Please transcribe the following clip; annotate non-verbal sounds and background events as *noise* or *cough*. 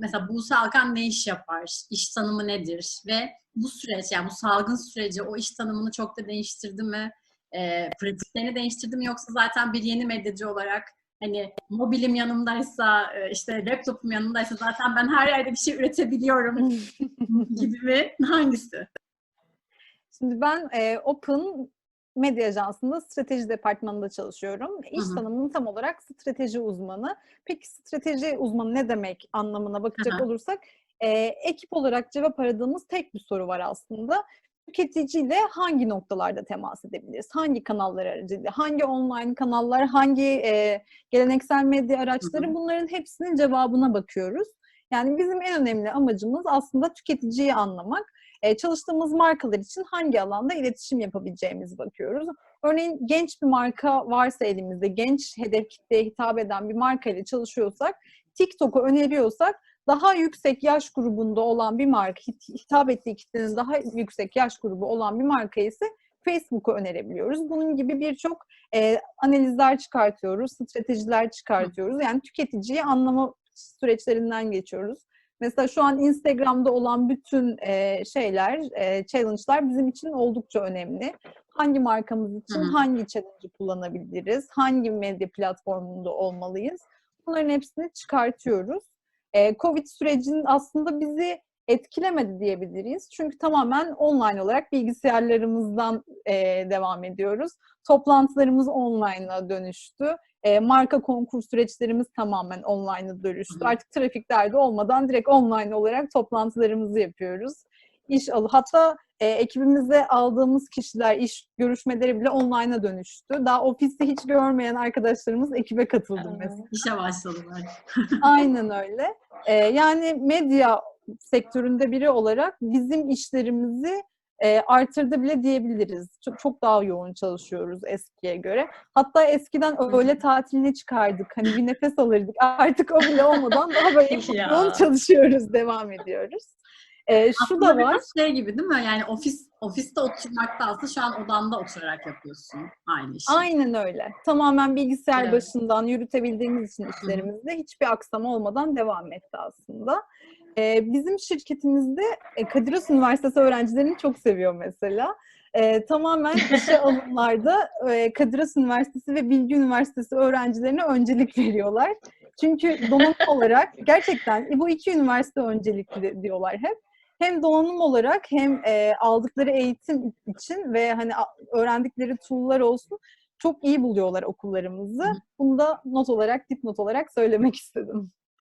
mesela Buse Alkan ne iş yapar? İş tanımı nedir? Ve bu süreç yani bu salgın süreci o iş tanımını çok da değiştirdi mi? E, pratiklerini değiştirdi mi yoksa zaten bir yeni medyacı olarak hani mobilim yanımdaysa işte laptopum yanımdaysa zaten ben her yerde bir şey üretebiliyorum *laughs* gibi mi? Hangisi? Şimdi ben e, Open Medya Ajansı'nda strateji departmanında çalışıyorum. İş Hı hı. tanımının tam olarak strateji uzmanı. Peki strateji uzmanı ne demek anlamına bakacak Hı hı. olursak e, ekip olarak cevap aradığımız tek bir soru var aslında. Tüketiciyle hangi noktalarda temas edebiliriz? Hangi kanallar aracılığıyla? Hangi online kanallar? Hangi e, geleneksel medya araçları? Bunların hepsinin cevabına bakıyoruz. Yani bizim en önemli amacımız aslında tüketiciyi anlamak. E, çalıştığımız markalar için hangi alanda iletişim yapabileceğimizi bakıyoruz. Örneğin genç bir marka varsa elimizde, genç hedef kitleye hitap eden bir marka ile çalışıyorsak, TikTok'u öneriyorsak daha yüksek yaş grubunda olan bir marka, hit- hitap ettiği kitlenin daha yüksek yaş grubu olan bir marka ise Facebook'u önerebiliyoruz. Bunun gibi birçok e, analizler çıkartıyoruz, stratejiler çıkartıyoruz. Yani tüketiciyi anlama süreçlerinden geçiyoruz. Mesela şu an Instagram'da olan bütün e, şeyler, e, challenge'lar bizim için oldukça önemli. Hangi markamız için Hı hangi challenge'ı kullanabiliriz? Hangi medya platformunda olmalıyız? Bunların hepsini çıkartıyoruz. E, Covid sürecinin aslında bizi etkilemedi diyebiliriz. Çünkü tamamen online olarak bilgisayarlarımızdan e, devam ediyoruz. Toplantılarımız online'a dönüştü. E, marka konkur süreçlerimiz tamamen online'a dönüştü. Artık trafiklerde olmadan direkt online olarak toplantılarımızı yapıyoruz. İş alı hatta e, ekibimizde aldığımız kişiler iş görüşmeleri bile online'a dönüştü. Daha ofiste hiç görmeyen arkadaşlarımız ekibe katıldı mesela. İşe başladılar. Aynen öyle. Ee, yani medya sektöründe biri olarak bizim işlerimizi e, artırdı bile diyebiliriz. Çok, çok daha yoğun çalışıyoruz eskiye göre. Hatta eskiden öğle tatiline çıkardık. Hani bir nefes alırdık. Artık o bile olmadan daha böyle *laughs* yoğun çalışıyoruz, devam ediyoruz. Ee, şu Aslında da var. şey gibi değil mi? Yani ofis ofiste oturmaktansa şu an odanda oturarak yapıyorsun aynı işi. Aynen öyle. Tamamen bilgisayar Evet. başından yürütebildiğimiz için işlerimizde hiçbir aksama olmadan devam etti aslında. Ee, bizim şirketimizde e, Kadir Has Üniversitesi öğrencilerini çok seviyor mesela. Ee, tamamen işe *laughs* alımlarda e, Kadir Has Üniversitesi ve Bilgi Üniversitesi öğrencilerine öncelik veriyorlar. Çünkü donanım *laughs* olarak gerçekten e, bu iki üniversite öncelikli diyorlar hep. Hem donanım olarak hem e, aldıkları eğitim için ve hani öğrendikleri tool'lar olsun çok iyi buluyorlar okullarımızı. Bunu da not olarak, dipnot olarak söylemek istedim.